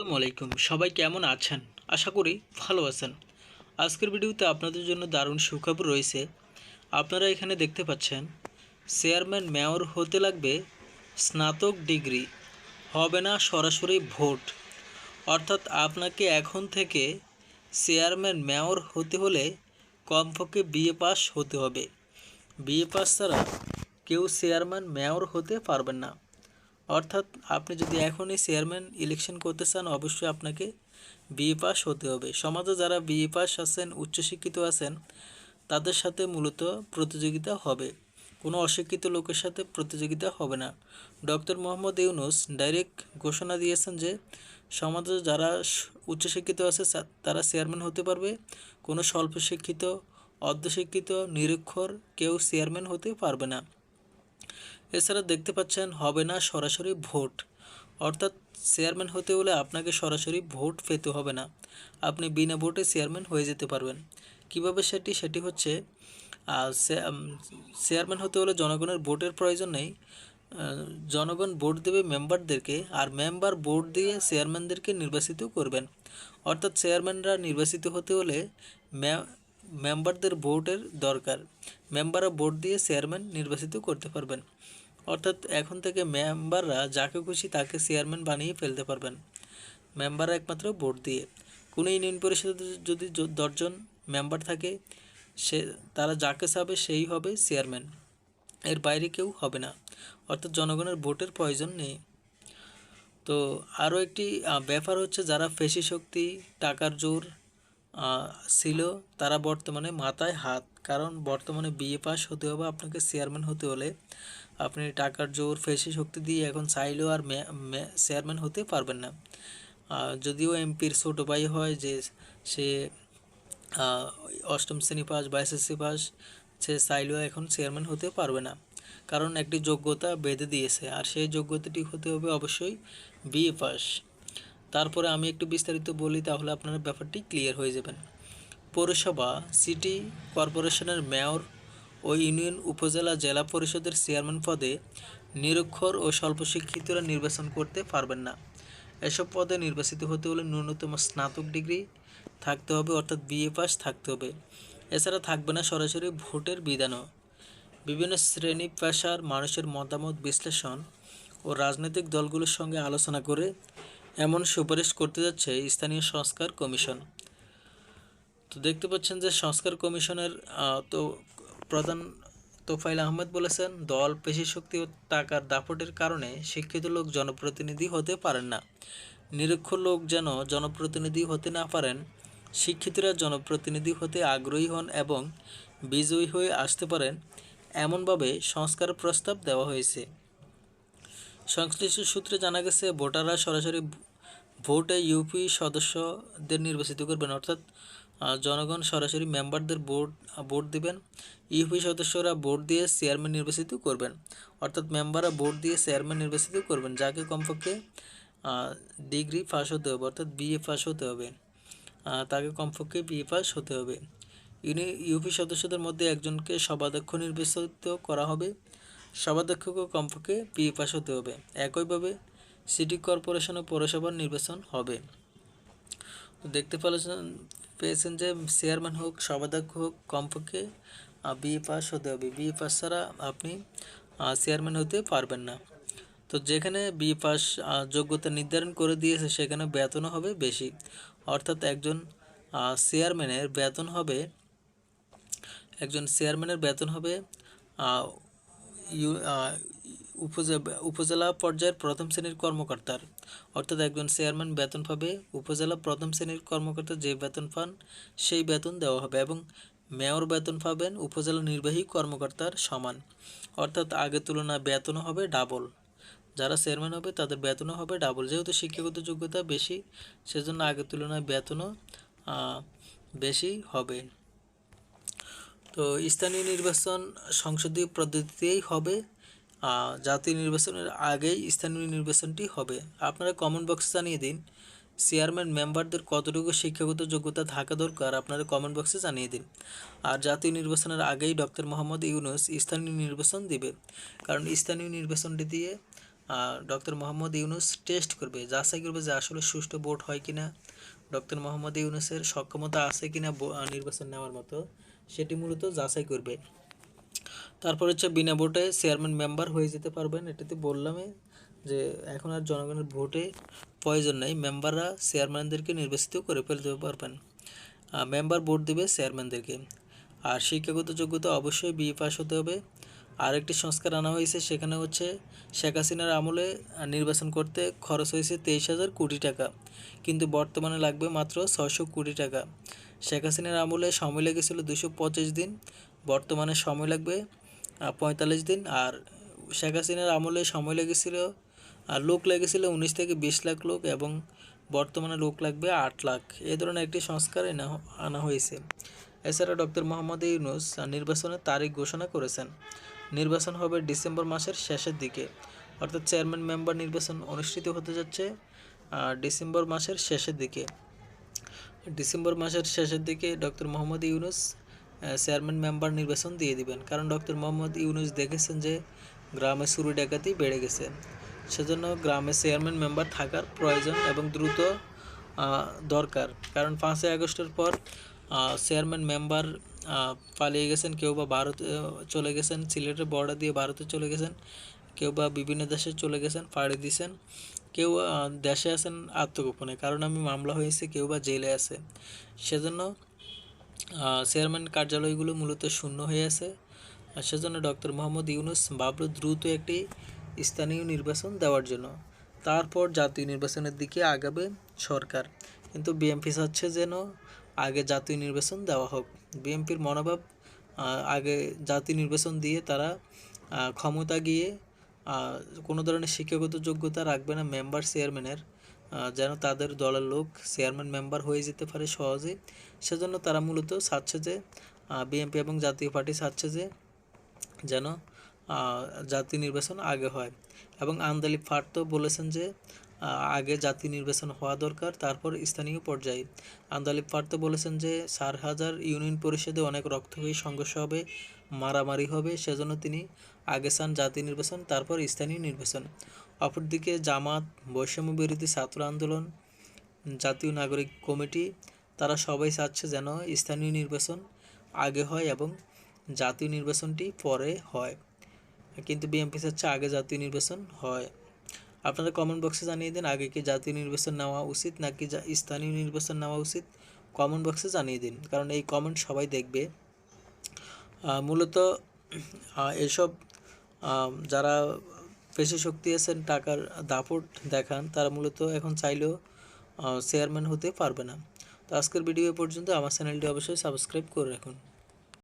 আসসালামু আলাইকুম। সবাই কেমন আছেন? আশা করি ভালো আছেন। আজকের ভিডিওতে আপনাদের জন্য দারুণ সুখবর রয়েছে। আপনারা এখানে দেখতে পাচ্ছেন, চেয়ারম্যান মেয়র হতে লাগবে স্নাতক ডিগ্রি, হবে না সরাসরি ভোট। অর্থাৎ আপনাকে এখন থেকে চেয়ারম্যান মেয়র হতে হলে কমপক্ষে বিএ পাস হতে হবে। বিএ পাস ছাড়া কেউ চেয়ারম্যান মেয়র হতে পারবেন না। অর্থাৎ আপনি যদি এখনই চেয়ারম্যান ইলেকশন করতে চান, অবশ্যই আপনাকে বিএ পাস হতে হবে। সমাজে যারা বিএ পাস আছেন, উচ্চশিক্ষিত আছেন, তাদের সাথে মূলত প্রতিযোগিতা হবে। কোনো অশিক্ষিত লোকের সাথে প্রতিযোগিতা হবে না। ডক্টর মোহাম্মদ ইউনুস ডাইরেক্ট ঘোষণা দিয়েছেন যে, সমাজে যারা উচ্চশিক্ষিত আছে তারা চেয়ারম্যান হতে পারবে। কোনো স্বল্প শিক্ষিত অর্ধশিক্ষিত, নিরক্ষর কেউ চেয়ারম্যান হতে পারবে না। এছাড়া দেখতে পাচ্ছেন হবে না সরাসরি ভোট। অর্থাৎ চেয়ারম্যান হতে হলে আপনাকে সরাসরি ভোট পেতে হবে না। আপনি বিনা ভোটে চেয়ারম্যান হয়ে যেতে পারবেন। কীভাবে সেটি? সেটি হচ্ছে চেয়ারম্যান হতে হলে জনগণের ভোটের প্রয়োজন নেই। জনগণ ভোট দেবে মেম্বারদেরকে আর মেম্বার ভোট দিয়ে চেয়ারম্যানদেরকে নির্বাচিত করবেন। অর্থাৎ চেয়ারম্যানরা নির্বাচিত হতে হলে মেম্বারদের ভোটের দরকার। মেম্বাররা ভোট দিয়ে চেয়ারম্যান নির্বাচিত করতে পারবেন। অর্থাৎ এখন থেকে মেম্বাররা যাকে খুশি তাকে চেয়ারম্যান বানিয়ে ফেলতে পারবেন। মেম্বাররা একমাত্র ভোট দিয়ে। কোনো ইউনিয়ন পরিষদে যদি দশজন মেম্বার থাকে, সে, তারা যাকে চাবে সেই হবে চেয়ারম্যান। এর বাইরে কেউ হবে না। অর্থাৎ জনগণের ভোটের প্রয়োজন নেই। তো আরও একটি ব্যাপার হচ্ছে যারা পেশি শক্তি টাকার জোর ছিল তারা বর্তমানে মাথায় হাত। কারণ বর্তমানে বিএ পাস হতে হবে, আপনাকে চেয়ারম্যান হতে হলে। আপনি টাকার জোর পেশি শক্তি দিয়ে এখন চাইলেও আর চেয়ারম্যান হতে পারবেন না। যদিও এমপির ছোট ভাই হয় যে সে অষ্টম শ্রেণি পাস বা এসএসসি পাস সে চাইলেও এখন চেয়ারম্যান হতে পারবে না। কারণ একটি যোগ্যতা বেঁধে দিয়েছে। আর সেই যোগ্যতাটি হতে হবে অবশ্যই বিএ পাস তারপরে আমি একটু বিস্তারিত বলি, তাহলে আপনারা ব্যাপারটি ক্লিয়ার হয়ে যাবেন। পৌরসভা সিটি কর্পোরেশনের মেয়র ও ইউনিয়ন উপজেলা জেলা পরিষদের চেয়ারম্যান পদে নিরক্ষর ও স্বল্প শিক্ষিতরা নির্বাচন করতে পারবেন না। এসব পদে নির্বাচিত হতে হলে ন্যূনতম স্নাতক ডিগ্রি থাকতে হবে, অর্থাৎ বিএ পাস থাকতে হবে। এছাড়া থাকবে না সরাসরি ভোটের বিধানও। বিভিন্ন শ্রেণি পেশার মানুষের মতামত বিশ্লেষণ ও রাজনৈতিক দলগুলোর সঙ্গে আলোচনা করে এমন সুপারিশ করতে যাচ্ছে স্থানীয় সংস্কার কমিশন। তো দেখতে পাচ্ছেন যে সংস্কার কমিশনের তো প্রধান তোফাইল আহমেদ বলেছেন, দল, পেশি শক্তি ও টাকার দাপটের কারণে শিক্ষিত লোক জনপ্রতিনিধি হতে পারেন না। নিরক্ষর লোক যেন জনপ্রতিনিধি হতে না পারেন, শিক্ষিতরা জনপ্রতিনিধি হতে আগ্রহী হন এবং বিজয়ী হয়ে আসতে পারেন, এমনভাবে সংস্কার প্রস্তাব দেওয়া হয়েছে। সংশ্লিষ্ট সূত্রে জানা গেছে, ভোটাররা সরাসরি ভোটে ইউপি সদস্যদের নির্বাচিত করবেন। অর্থাৎ জনগণ সরাসরি মেম্বারদের ভোট ভোট দেবেন। ইউপি সদস্যরা ভোট দিয়ে চেয়ারম্যান নির্বাচিত করবেন। অর্থাৎ, মেম্বাররা ভোট দিয়ে চেয়ারম্যান নির্বাচিত করবেন। যাকে কমপক্ষে ডিগ্রি পাস হতে হবে, অর্থাৎ বিএ পাস হতে হবে। তাকে কমপক্ষে বিএ পাস হতে হবে। ইউপি সদস্যদের মধ্যে একজনকে সভাধ্যক্ষ নির্বাচিত করা হবে। সভাধ্যক্ষকে কমপক্ষে বিএ পাস হতে হবে। একইভাবে সিটি কর্পোরেশন ও পৌরসভার নির্বাচন হবে। তো দেখতে পেয়েছেন যে চেয়ারম্যান হোক, সভাধ্যক্ষ হোক, কমপক্ষে বিএ পাস হতে হবে। বিএ পাস ছাড়া আপনি চেয়ারম্যান হতে পারবেন না। তো যেখানে বি পাস যোগ্যতা নির্ধারণ করে দিয়েছে, সেখানে বেতনও হবে বেশি। অর্থাৎ একজন চেয়ারম্যানের বেতন হবে, একজন চেয়ারম্যানের বেতন হবে উপজেলা পর্যায়ের প্রথম শ্রেণির কর্মকর্তার। অর্থাৎ একজন চেয়ারম্যান বেতন পাবে, উপজেলা প্রথম শ্রেণির কর্মকর্তা যে বেতন পান, সেই বেতন দেওয়া হবে এবং মেয়র বেতন পাবেন উপজেলা নির্বাহী কর্মকর্তার সমান। অর্থাৎ আগের তুলনায় বেতনও হবে ডাবল যারা চেয়ারম্যান হবে, তাদের বেতনও হবে ডাবল যেহেতু শিক্ষাগত যোগ্যতা বেশি, সেজন্য আগের তুলনায় বেতনও বেশি হবে। তো স্থানীয় নির্বাচন সংসদীয় পদ্ধতিতেই হবে জাতীয় নির্বাচনের আগেই স্থানীয় নির্বাচনটি হবে। আপনারা কমেন্ট বক্সে জানিয়ে দিন চেয়ারম্যান মেম্বারদের কতটুকু শিক্ষাগত যোগ্যতা থাকা দরকার আপনারা কমেন্ট বক্সে জানিয়ে দিন। আর জাতীয় নির্বাচনের আগেই ডক্টর মোহাম্মদ ইউনুস স্থানীয় নির্বাচন দিবে। কারণ স্থানীয় নির্বাচনটি দিয়ে ডক্টর মোহাম্মদ ইউনুস টেস্ট করবে, যাচাই করবে যে আসলে সুষ্ঠু ভোট হয় কিনা। ডক্টর মোহাম্মদ ইউনুসের সক্ষমতা আছে কিনা নির্বাচন নেওয়ার মতো, সেটি মূলত যাচাই করবে। তারপর হচ্ছে বিনা ভোটে চেয়ারম্যান মেম্বার হয়ে যেতে পারবেন, এটাতে বললামই যে এখন আর জনগণের ভোটে প্রয়োজন নেই, মেম্বাররা চেয়ারম্যানদেরকে নির্বাচিত করে ফেলতে পারবেন। মেম্বার ভোট দেবে চেয়ারম্যানদেরকে। আর শিক্ষাগত যোগ্যতা অবশ্যই বিএ পাস হতে হবে। আরেকটি সংস্কার আনা হয়েছে, সেখানে হচ্ছে শেখ হাসিনার আমলে নির্বাচন করতে খরচ হয়েছে তেইশ হাজার কোটি টাকা, কিন্তু বর্তমানে লাগবে মাত্র ছয়শো কোটি টাকা। শেখ হাসিনার আমলে সময় লেগেছিল দুশো পঁচিশ দিন, বর্তমানে সময় লাগবে পঁয়তাল্লিশ দিন, আর শেখ হাসিনার আমলে সময় লেগেছিল আর লোক লেগেছিল উনিশ থেকে বিশ লাখ লোক এবং বর্তমানে লোক লাগবে আট লাখ। এ ধরনের একটি সংস্কার আনা হয়েছে। এছাড়া ডক্টর মোহাম্মদ ইউনুস নির্বাচনের তারিখ ঘোষণা করেছেন। নির্বাচন হবে ডিসেম্বর মাসের শেষের দিকে। অর্থাৎ চেয়ারম্যান মেম্বার নির্বাচন অনুষ্ঠিত হতে যাচ্ছে ডিসেম্বর মাসের শেষের দিকে। ডিসেম্বর মাসের শেষের দিকে doctor Mohammad Yunus chairman member নির্বাচন দিয়ে দিবেন। কারণ ডক্টর মোহাম্মদ ইউনুস দেখেছেন যে গ্রামে চুরি ডাকাতি বেড়ে গেছে। সেজন্য গ্রামে চেয়ারম্যান মেম্বার থাকার প্রয়োজন এবং দ্রুত দরকার। কারণ পাঁচই আগস্টের পর চেয়ারম্যান মেম্বার পালিয়ে গেছেন, কেউ বা ভারতে চলে গেছেন, সিলেটের বর্ডার দিয়ে ভারতে চলে গেছেন, কেউ বা বিভিন্ন দেশে চলে গেছেন, পাড়ি দিয়েছেন, কেউ দেশে আছেন আত্মগোপনে। কারণ আমি মামলা হয়েছে, কেউ বা জেলে আছে। সেজন্য চেয়ারম্যান কার্যালয়গুলো মূলত শূন্য হয়ে আছে। সেজন্য ডক্টর মোহাম্মদ ইউনুস ভাবল দ্রুত একটি স্থানীয় নির্বাচন দেওয়ার জন্য। তারপর জাতীয় নির্বাচনের দিকে আগাবে সরকার। কিন্তু বিএনপি চাচ্ছে যেন আগে জাতীয় নির্বাচন দেওয়া হোক। বিএনপির মনোভাব আগে জাতীয় নির্বাচন দিয়ে তারা ক্ষমতা গিয়ে কোনো ধরনের শিক্ষাগত যোগ্যতা রাখবে না মেম্বার চেয়ারম্যানের যেন তাদের দলের লোক চেয়ারম্যান মেম্বার হয়ে যেতে পারে সহজে সেজন্য তারা মূলত চাচ্ছে যে বিএনপি এবং জাতীয় পার্টি চাচ্ছে যে, যেন জাতীয় নির্বাচন আগে হয়। এবং আন্দালিব ফাট তো বলেছেন যে আগে জাতি নির্বাচন হওয়া দরকার, তারপর স্থানীয় পর্যায়ে। আন্দালিব তো বলেছেন যে চার হাজার ইউনিয়ন পরিষদে অনেক রক্তক্ষয়ী সংঘর্ষ হবে, মারামারি হবে, সেজন্য তিনি আগে চান জাতি নির্বাচন, তারপর স্থানীয় নির্বাচন। অপরদিকে জামাত বৈষম্য বিরোধী ছাত্র আন্দোলন, জাতীয় নাগরিক কমিটি, তারা সবাই চাচ্ছে যেন স্থানীয় নির্বাচন আগে হয় এবং জাতীয় নির্বাচনটি পরে হয়। কিন্তু বিএমপি চাচ্ছে আগে জাতীয় নির্বাচন হয়। আপনারা কমেন্ট বক্সে জানিয়ে দিন, আগে কি জাতীয় নির্বাচন নেওয়া উচিত নাকি স্থানীয় নির্বাচন নেওয়া উচিত? কমেন্ট বক্সে জানিয়ে দিন, কারণ এই কমেন্ট সবাই দেখবে। মূলত এসব যারা পেশি শক্তি আছেন, টাকার দাপট দেখান, তারা মূলত এখন চাইলেও চেয়ারম্যান হতে পারবে না। তো আজকের ভিডিও পর্যন্ত, আমার চ্যানেলটি অবশ্যই সাবস্ক্রাইব করে রাখুন।